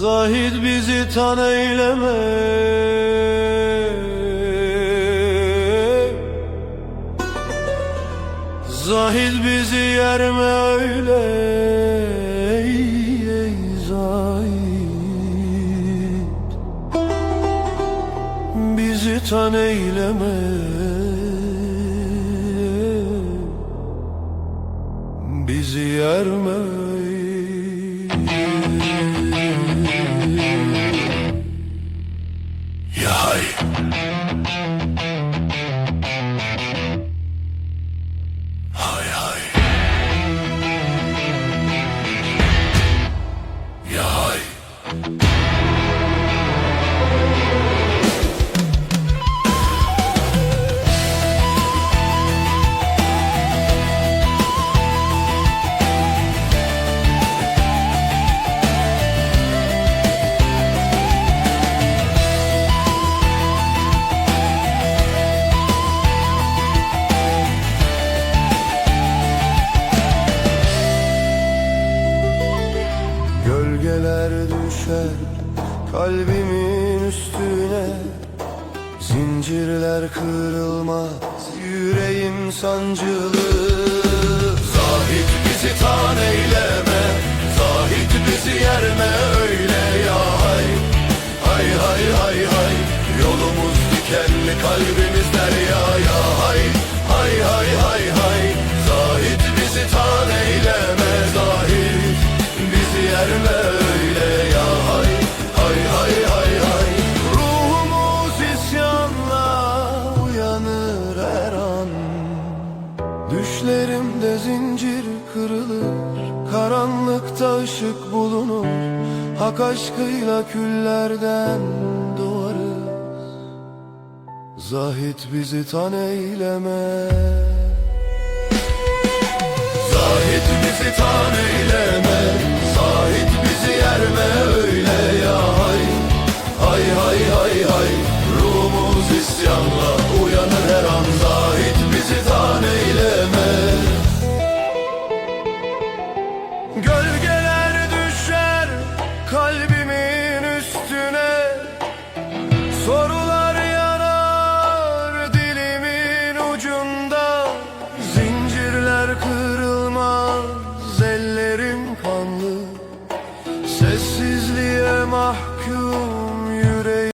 Zahid bizi tan eyleme Zahid bizi yerme öyle. Zahid. Bizi tan eyleme Bizi yerme Ya Gölgeler düşer kalbimin üstüne. Zincirler kırılmaz yüreğim sancılı. Zahit bizi tan eyleme Zahit bizi yerme öyle ya. Hay Hay hay hay hay. Yolumuz dikenli kalbimiz derya Düşlerimde zincir kırılır Karanlıkta ışık bulunur. Hak aşkıyla küllerden doğarız. Zahit bizi tan eyleme. Zahit bizi tan eyleme Gölgeler düşer kalbimin üstüne. Sorun